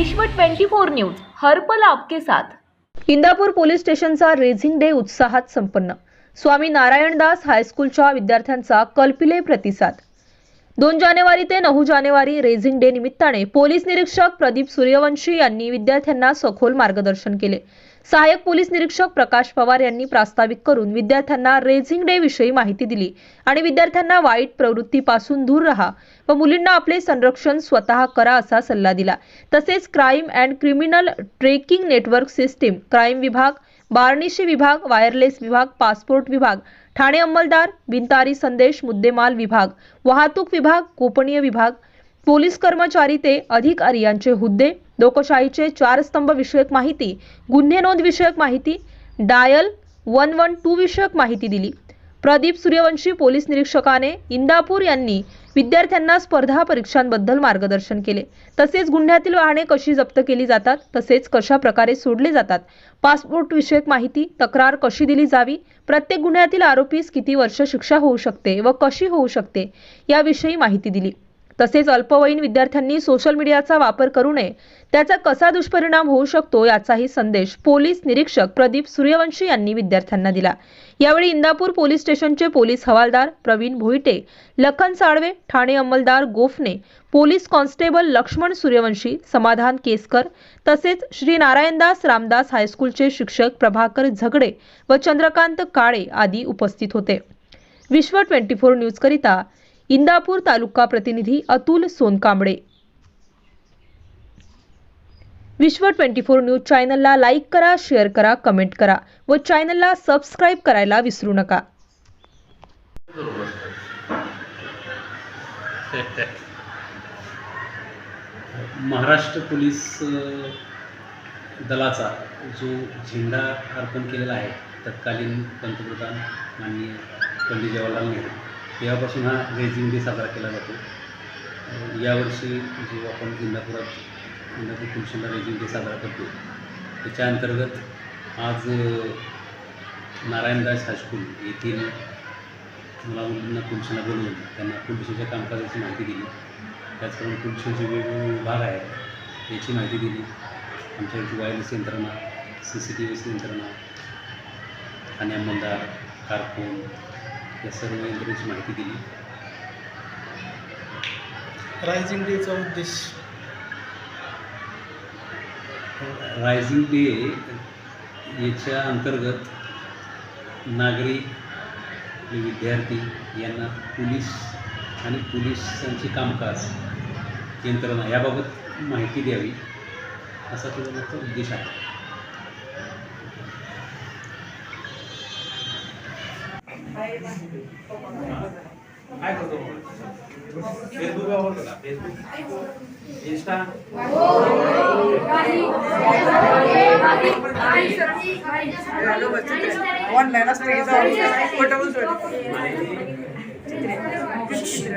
विश्व 24 न्यूज हरपल आपके साथ. इंदापूर पोलीस स्टेशनचा रेझिंग डे उत्साहात संपन्न. स्वामी नारायणदास हायस्कूलच्या विद्यार्थ्यांचा कल्पिले प्रतिसाद. दोन जानेवारी ते नऊ जानेवारी रेझिंग डे निमित्ताने पोलीस निरीक्षक प्रदीप सूर्यवंशी यांनी विद्यार्थ्यांना सखोल मार्गदर्शन केले. सहाय्यक पोलीस निरीक्षक प्रकाश पवार यांनी प्रास्ताविक करून विद्यार्थ्यांना रेझिंग डे विषयी माहिती दिली. आणि विद्यार्थ्यांना वाईट प्रवृत्तीपासून दूर राहा व मुलींना आपले संरक्षण स्वतः करा असा सल्ला दिला. तसेच crime and criminal tracking network system crime विभाग बार्निशी विभाग वायरलेस विभाग पासपोर्ट विभाग ठाणे अंमलदार बिनतारी संदेश मुद्देमाल विभाग वाहतूक विभाग गोपनीय विभाग पोलीस कर्मचारी ते अधिकारी यांचे हुद्दे लोकशाहीचे चार स्तंभ विषयक माहिती गुन्हे नोंद विषयक माहिती डायल वन वन टू विषयक माहिती दिली. प्रदीप सूर्यवंशी पोलीस निरीक्षकाने इंदापूर यांनी विद्यार्थ्यांना स्पर्धा परीक्षांबद्दल मार्गदर्शन केले. तसेच गुन्ह्यातील वाहने कशी जप्त केली जातात तसेच कशा प्रकारे सोडले जातात पासपोर्ट विषयक माहिती तक्रार कशी दिली जावी प्रत्येक गुन्ह्यातील आरोपीस किती वर्ष शिक्षा होऊ शकते व कशी होऊ शकते याविषयी माहिती दिली. तसेच अल्पवयीन विद्यार्थ्यांनी सोशल मीडियाचा वापर करू नये. त्याचा कसा दुष्परिणाम होऊ शकतो याचाही संदेश पोलीस निरीक्षक प्रदीप सूर्यवंशी यांनी विद्यार्थ्यांना दिला. यावेळी इंदापूर पोलीस स्टेशनचे पोलीस हवालदार प्रवीण भोईटे लखन साळवे ठाणे अंमलदार गोफणे पोलीस कॉन्स्टेबल लक्ष्मण सूर्यवंशी समाधान केसकर तसेच श्री नारायणदास रामदास हायस्कूलचे शिक्षक प्रभाकर झगडे व चंद्रकांत काळे आदी उपस्थित होते. विश्व ट्वेंटी फोर न्यूजकरिता इंदापूर तालुका प्रतिनिधी Atul Sonkamble. Vishwa twenty four news चॅनलला लाईक करा शेअर करा कमेंट करा व चॅनलला सबस्क्राईब करायला विसरू नका. महाराष्ट्र पोलीस दलाचा जो झेंडा अर्पण केलेला आहे तत्कालीन पंतप्रधान माननीय पंडित जवाहरलाल नेहरू. तेव्हापासून हा रेझिंग डे साजरा केला जातो. यावर्षी जो आपण इंदापुरात इंदापूर पोलिसांना रेझिंग डे साजरा करतो त्याच्या अंतर्गत आज नारायणदास हायस्कूल येथील मुला मुलींना पोलिसांना बोलवून त्यांना पोलिसाच्या कामकाजाची माहिती दिली. त्याचप्रमाणे पोलिसांचे वेगवेगळे विभाग आहेत याची माहिती दिली. आमच्या इथे वायरलेस यंत्रणा सी सी टी व्ही यंत्रणा आणि अंमलदार कारकून या सर्व यंत्रणेची माहिती दिली. रायझिंग डेचा उद्देश? रायझिंग डे याच्या अंतर्गत नागरिक विद्यार्थी यांना पोलीस आणि पोलिसांचे कामकाज यंत्रणा याबाबत माहिती द्यावी असा मागचा उद्देश आहे. काय करतो फेसबुक वापरतो का Facebook insta online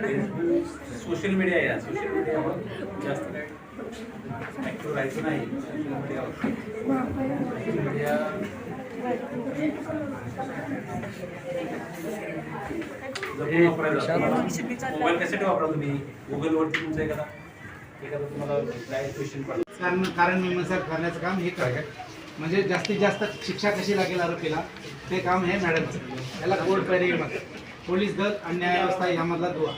social media या सोशल मीडियावर जास्त ऍक्टिव्ह राहायचं नाही. सोशल मीडियावर सोशल मीडिया मोबाईल कशासाठी वापरा तुम्ही. गुगलवरती तुमचा एखादा एखादा तुम्हाला काय क्वेश्चन पडला. कारण कारण मीमांसा करण्याचं काम हे काय म्हणजे जास्तीत जास्त शिक्षा कशी लागेल आरोपीला ते काम हे मॅडमचं. याला कोर्ट पॅरी म्हणतात. पोलीस दल आणि न्यायव्यवस्था यामधला दुवा.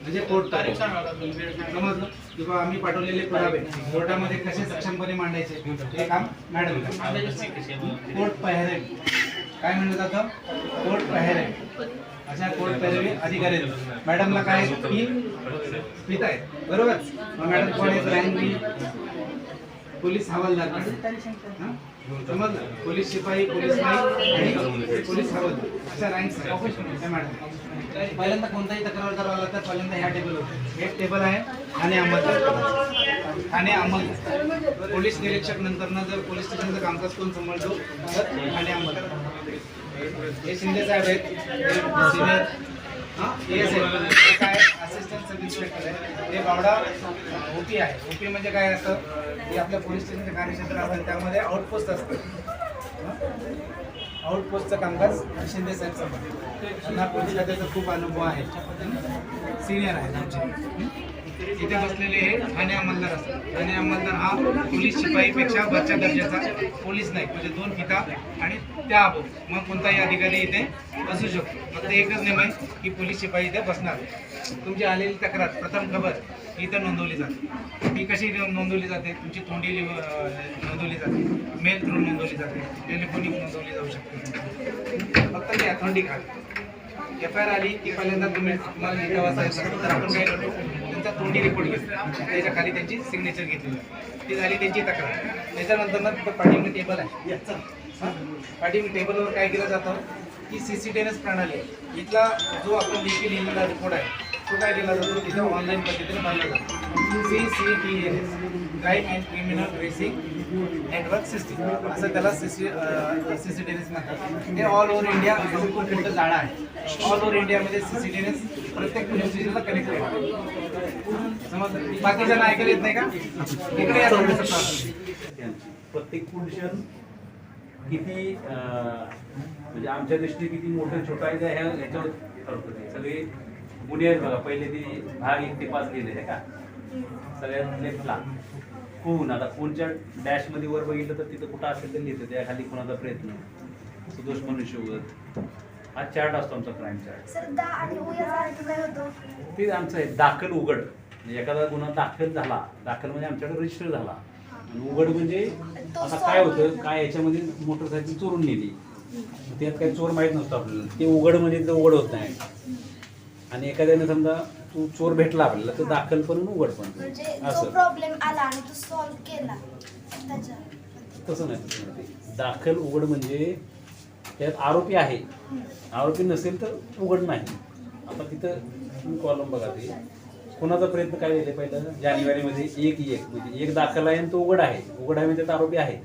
म्हणजे कोर्ट समजलं? किंवा आम्ही पाठवलेले पुरावे कोर्टामध्ये कसे सक्षमपणे मांडायचे? हे काम मॅडम कोर्ट पहिरे. काय म्हणलं जातं? कोर्ट पहिरे. अशा कोर्ट पहिरवी अधिकारी आहेत. मॅडमला काय पित आहेत. बरोबर? मग मॅडम कोण आहेत? रँक पोलीस हवालदार समजलं पोलीस शिपाई पोलीस आणि पोलीस हवालदार अशा रँक्स मॅडम. पहिल्यांदा कोणताही तक्रार करावा लागतात पहिल्यांदा ह्या टेबलवर एक टेबल आहे आणि अंमल आणि अंमल पोलीस निरीक्षक नंतरनं जर पोलीस स्टेशनचं कामकाज कोण सांभाळतो तर आणि अंमल हे शिंदे साहेब आहेत. सिनियर आहे काय असिस्टंट सब इन्स्पेक्टर आहे हे बावडा ओपी आहे. ओपी म्हणजे काय असतं? की आपल्या पोलीस स्टेशनचं कार्यक्षेत्र असेल त्यामध्ये आउटपोस्ट असतं. आउटपोस्टचं कामकाज शिंदे साहेब सांभाळतात. त्यांना पोलीस खात्याचा खूप अनुभव आहे. सिनियर आहे आमचे. इथे बसलेले हे ठाणे अंमलदार असतात. ठाणे अंमलदार हा पोलीस शिपाईपेक्षा वरच्या दर्जाचा पोलीस नाही. म्हणजे दोन फिता आणि त्या अभो मग कोणताही अधिकारी इथे बसू शकतो. फक्त एकच नियम आहे की पोलीस शिपाई इथे बसणार तुमची आलेली तक्रार प्रथम खबर इथं नोंदवली जाते. ती कशी नोंदवली जाते? तुमची तोंडी अं, नोंदवली जाते. मेल थ्रू नोंदवली जाते. टेलिफोनिक नोंदवली जाऊ शकते. फक्त ती authority card F I R आली की पहिल्यांदा तुम्ही तुम्हाला इथे वाचायचं तर आपण काही तोंडी रिपोर्ट त्याच्याखाली त्यांची सिग्नेचर घेतली. ती झाली त्यांची तक्रार. त्याच्यानंतर मग तिथं पाठीमध्ये टेबल आहे? पाठीमध्ये टेबलवर काय केलं जातं? की C C T N S प्रणाली आहे. इथला जो आपण लेखी लिहिलेला रिपोर्ट आहे तो काय केला जातो? तिथं ऑनलाईन पद्धतीने भरला जातो. C C T N S crime and criminal tracing network system असं त्याला C C C C T व्हीज S म्हणतात. ते ऑल ओव्हर इंडिया खूप मोठं जाळं आहे. ऑल ओव्हर इंडियामध्ये सी सी टी व्हीज एस प्रत्येक पोलीस स्टेशनला कनेक्ट आहे समज बाकीच्या ऐकायला येत नाही का? इकडे या प्रत्येक पोल्युशन किती म्हणजे आमच्या दृष्टीने किती मोठं छोटं आहे ह्या ह्याच्यावर ठरतं ते सगळे गुन्हे आहेत बघा. पहिले ते भाग एक ते पाच गेले आहे का? सगळ्यात लेफ्टला खून आता खूनच्या डॅशमध्ये वर बघितलं तर तिथं कुठं असेल तर लिहितं त्या खाली कुणाचा प्रयत्न सुदोष मनुष्यवध. हा चार्ट असतो आमचा क्राईम चार्ट. ते आमचं आहे दाखल उघड. म्हणजे एखादा गुन्हा दाखल झाला दाखल म्हणजे आमच्याकडे रजिस्टर झाला. आणि उघड म्हणजे आता काय होतं काय याच्यामध्ये मोटरसायकल चोरून नेली. त्यात काही चोर माहीत नसतो आपल्याला. ते उघड म्हणजे ते उघड होत नाही. आणि एखाद्याने समजा तू चोर भेटला आपल्याला तर दाखल पण उघड पण. म्हणजे जो असं. प्रॉब्लेम आला आणि तो सॉल्व्ह केला. त्याच्या तसं नाही तसं नाही. ते. दाखल उघड म्हणजे त्यात आरोपी आहे. आरोपी नसेल तर उघड नाही. आता तिथं कॉलम बघा ते. कोणाचा प्रयत्न काय दिले पहिलं? जानेवारीमध्ये एक एक म्हणजे एक दाखल आहे आणि तो उघड आहे. उघड आहे म्हणजे त्यात आरोपी आहे.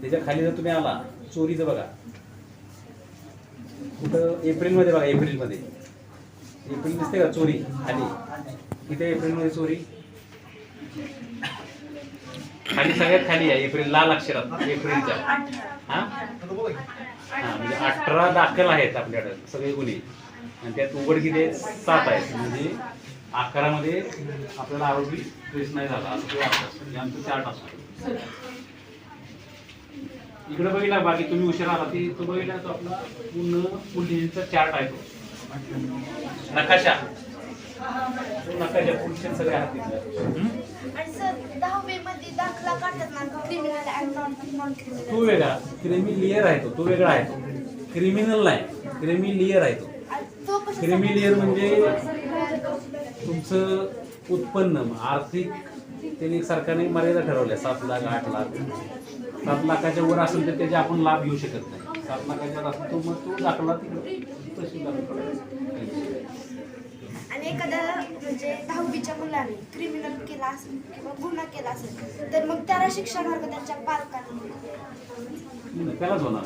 त्याच्याखाली जर तुम्ही आला चोरीचं बघा. कुठं? एप्रिलमध्ये बघा एप्रिलमध्ये. एप्रिल दिसते का? चोरी खाली इथे एप्रिलमध्ये चोरी. खाली सगळ्यात खाली आहे एप्रिल लाल अक्षरात एप्रिलच्या. हा? म्हणजे अठरा दाखल आहेत आपल्याकडे सगळे गुन्हे. आणि त्यात उघड किती आहेत सात आहेत. म्हणजे अकरामध्ये आपल्याला आरोपी ट्रेस नाही झाला. असं ते आमचं चार्ट असतो. इकडे बघितला बाकी तुम्ही उशिरा आला ती तो बघितला तो आपला पूर्ण पोलिसांचा चार्ट आहे तो. नकाशा. तो नकाशा पोलिसांचे सगळे आहेत तिथले हम्म? आणि सर दहावी मध्ये दाखला काढतात ना क्रिमिनल अँड नॉन नॉन तो वेगळा. क्रिमिलियर आहे तो. तो वेगळा आहे तो. क्रिमिनल नाही. क्रिमिलियर आहे तो? क्रिमिलियर म्हणजे तुमचं उत्पन्न. आर्थिक त्यांनी सरकारने मर्यादा ठरवल्या. सात लाख आठ लाख. सात लाखाच्या वर असेल तर त्याचे आपण लाभ घेऊ शकत नाही. सात लाखाच्या मग तो दाखला तिकडे. आणि एखाद्या म्हणजे दहावीच्या मुलाने क्रिमिनल केला असेल किंवा गुन्हा केला असेल तर मग त्याला शिक्षा होणार का त्यांच्या पालकांना त्यालाच होणार.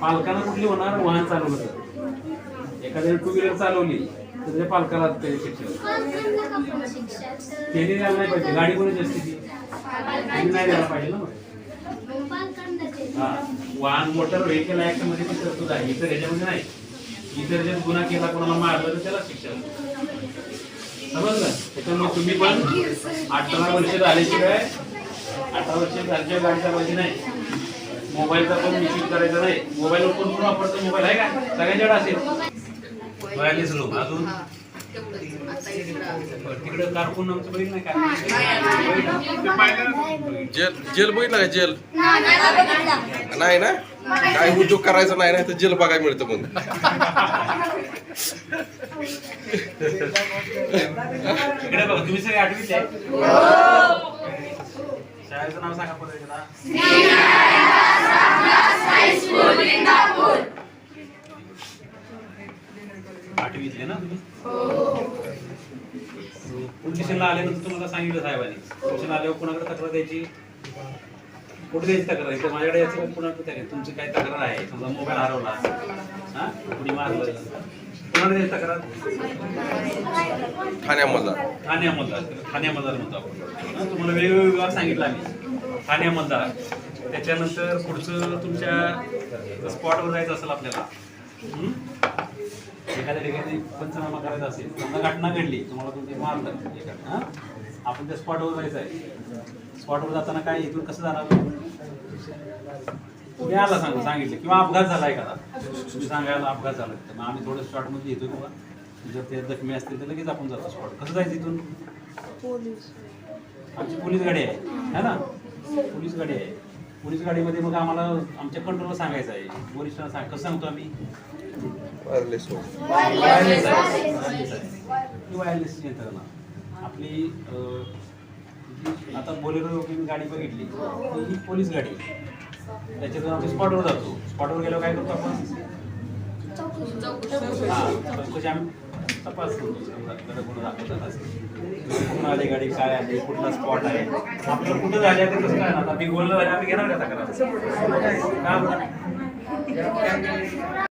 पालकांना कुठली होणार? वाहन चालवलं तर एखाद्याने टू व्हीलर चालवली तर त्याच्या पालकाला त्याचे शिक्षण त्यांनी द्यायला नाही पाहिजे. गाडी कोणाची असते ती? नाही द्यायला पाहिजे ना. हा. वाहन मोटर व्हेकल ऍक्टमध्ये ती तरतूद आहे. इतर ह्याच्यामध्ये नाही. इतर जर गुन्हा केला कोणाला मारलं तर त्याला शिक्षा. समजलं? त्याच्यामुळे तुम्ही पण अठरा वर्ष झाल्याशिवाय अठरा वर्ष झाल्याशिवाय गाडी चालवायची नाही. मोबाईलचा पण मिसयूज करायचा नाही. मोबाईल कोण कोण वापरतो? मोबाईल आहे का? सगळ्यांच्याकडे असेल. अजून? तिकडे कारकून आमचं बघितलं नाही का? जेल जेल बघितलं का जेल? नाही ना? काय उद्योग करायचा नाही ना तर जेल बघायला मिळतं मग इकडे बघा तुम्ही सगळे आठवीचे आहे? शाळेचं नाव सांगा परत एकदा. आठवीतले ना? पोलीस स्टेशनला आल्यानंतर तुम्हाला सांगितलं साहेबांनी. स्टेशनला आल्यावर कोणाकडे तक्रार द्यायची? कुठे द्यायची तक्रार? इथं माझ्याकडे यायचं कोणाकडे तुमची काय तक्रार आहे? समजा मोबाईल हरवला. हा? कुणी मारलं? कोणाकडे द्यायची तक्रार? ठाण्यामधला. ठाणे अंमलदार ठाणे अंमलदार म्हणतो आपण. तुम्हाला वेगवेगळे विभाग सांगितला आम्ही. ठाणे अंमलदार त्याच्यानंतर पुढचं तुमच्या स्पॉटवर जायचं असेल आपल्याला? एखाद्या ठिकाणी पंचनामा करायचा असेल समजा घटना घडली तुम्हाला तुमचे मारलं हां आपण त्या स्पॉटवर जायचं आहे. स्पॉटवर जाताना काय इथून कसं जाणार? तुम्ही आला सांगू सांगितलं किंवा अपघात झाला एखादा. तुम्ही सांगायला अपघात झाला. तर मग आम्ही थोडं शॉर्टमध्ये येतो किंवा जर ते जखमी असतील तर लगेच आपण जातो स्पॉट कसं जायचं इथून? आमची पोलीस गाडी आहे है ना? पोलीस गाडी आहे. पोलीस गाडीमध्ये मग आम्हाला आमच्या कंट्रोलला सांगायचं आहे. वरिष्ठांना सांग कसं सांगतो आम्ही? वायरलेस वायरलेस आहे वायरलेस आहे यंत्रणा आपली आता बोलेरो गाडी बघितली. तर ही पोलीस गाडी त्याच्यातून आपण स्पॉटवर जातो. स्पॉटवर गेल्यावर काय करतो आपण? हा चौकशी आम्ही तपास करतो. समजा खरं गुन्हा दाखवतात असेल. कुठून आली गाडी काय आली कुठला स्पॉट आहे. आपलं कुठं झाले ते कसं काय आता मी बोललं झालं आम्ही घेणार का तक्रार? का